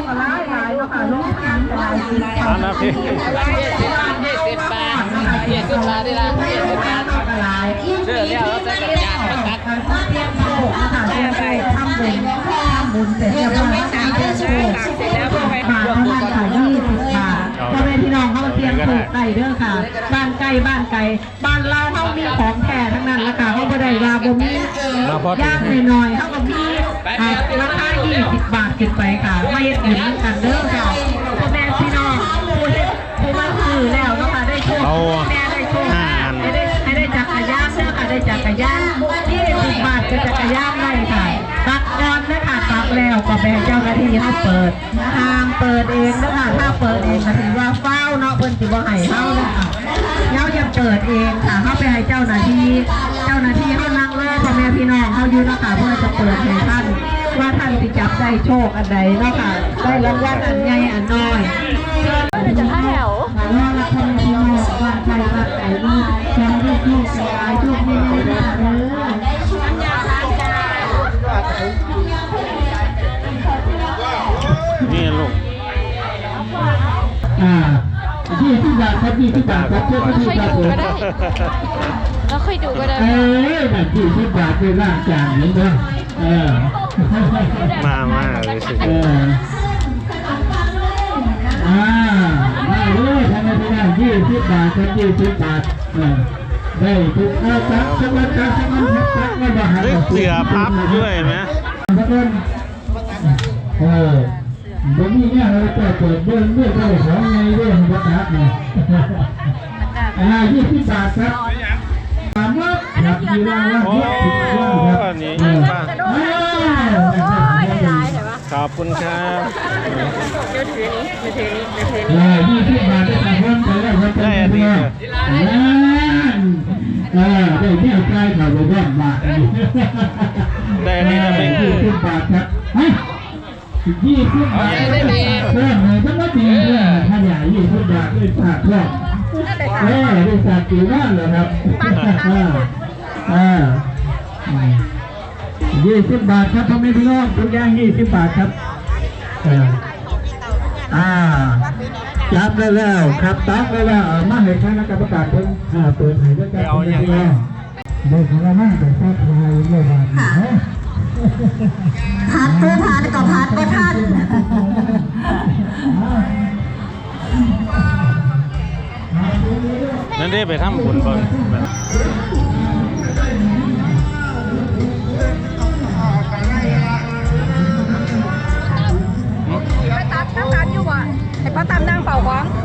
งกันนาะค่ะลงทานกันหลายสิบอันนะพี่ยี่สิบบาทยี่สิบบาทได้ละยี่สิบบาทกันหลายเชื่อแล้วเราจะกระจายมันตัดการเตรียมโชคนะคะเตรียมโชคทำบุญทำบุญเสร็จะคะเตรียมโชคบาทเท่านั้นค่ะยี่สิบบาทพ่อแม่พี่น้องเขามาเตรียมโชคไก่เด้อค่ะ บ้านไก่บ้านไก่บ้านเราเขามีของแท้ทั้งนั้นละค่ะเขาบ่ได้ว่าบ่มีมาพอดีย่างหน่อยๆเขาก็มีอ่าราคา 20บาทขึ้นไปค่ะไม่เห็นกันเด้อค่ะพ่อแม่พี่น้องผู้เฮ็ดผู้มาซื้อแล้วเนาะค่ะได้โชคเอาแม่ได้โชคห้าอันให้ได้ให้ได้จักรยานเด้อค่ะได้จักรยาน20บาทจะจักรยานได้ค่ะตักก่อนนะคะตักแล้วก็แบ่งเจ้าหน้าที่เขาเปิดทางเปิดเองนะคะถ้าเปิดเองก็ถือว่าเฝ้าเนาะเพิ่นสิบ่ให้เฮาเนาะค่ะเฮาจะเปิดเองค่ะเฮาไปให้เจ้าหน้าที่ เจ้าหน้าที่เขานั่งรอพ่อแม่พี่น้องเขาอยู่เนาะค่ะเพื่อจะเปิดให้ท่าน ว่าท่านสิจับได้โชคอันใดเนาะค่ะ ได้รางวัลอันใหญ่อันน้อยจะห้าแถวขอรอรับพ่อแม่พี่น้องว่าใครว่าใครนี่แชร์ด้วยโชคสบายโชคไม่ได้นะเด้อนี่ลูกอ่าที่ที่บาทครับที่ที่บาทครับเพื่อที่ค่อยบาทดูก็ได้แล้วค่อยดูก็ได้เอ้ยแบบที่ที่บาทเป็นร่างจานนี้เนาะ เออมามาเลยสิเอออ่ามาเลยทำไมไม่ได้ยี่สิบบาทครับยี่สิบบาทเออได้ทุกเอาครับสมัครครับสมัครครับไม่บาหาเฮ้ยเสือพับด้วยไหมทุกคนเออวันนี้เนี่ยเราจะเปิดเรื่องเรื่องอะไรของไงเรื่องประกาศเนี่ยอ่ายี่สิบบาทครับถามว่าครับมีรางวัล อบคุณครับเดี๋ยวถือนี้เดี๋ยวถือนี้เดี๋ยวถือเอนี้อยี่สิบบาทได้สามคนไปแล้วครับได้อันนี้เออได้เนี่ยใกล้ข่าวไปบ้านบาทได้อันนี้นะพี่ยี่สิบบาทครับเฮ้ยยี่สิบบาทเพิ่มเลยทั้งหมดนี่เนี่ยถ้าใหญ่ยี่สิบบาทได้ฝากเพิ่มเออได้ฝากกี่บ้านเหรอครับ ยี่สิบบาทครับพ่อแม่พี่น้องทุกอย่างยี่สิบบาทครับอ่าจับได้แล้วครับตักได้แล้วเอามาให้คณะกรรมการเพิ่งเปิดให้ด้วยกันพ่อแม่พี่น้องเด็กของเรามากแต่แทราบรายเมื่อวานนี้เนาะพัดผู้พัดก็พัดก็ท่านนั่นได้ไปทำบุญบ่แบบ 黄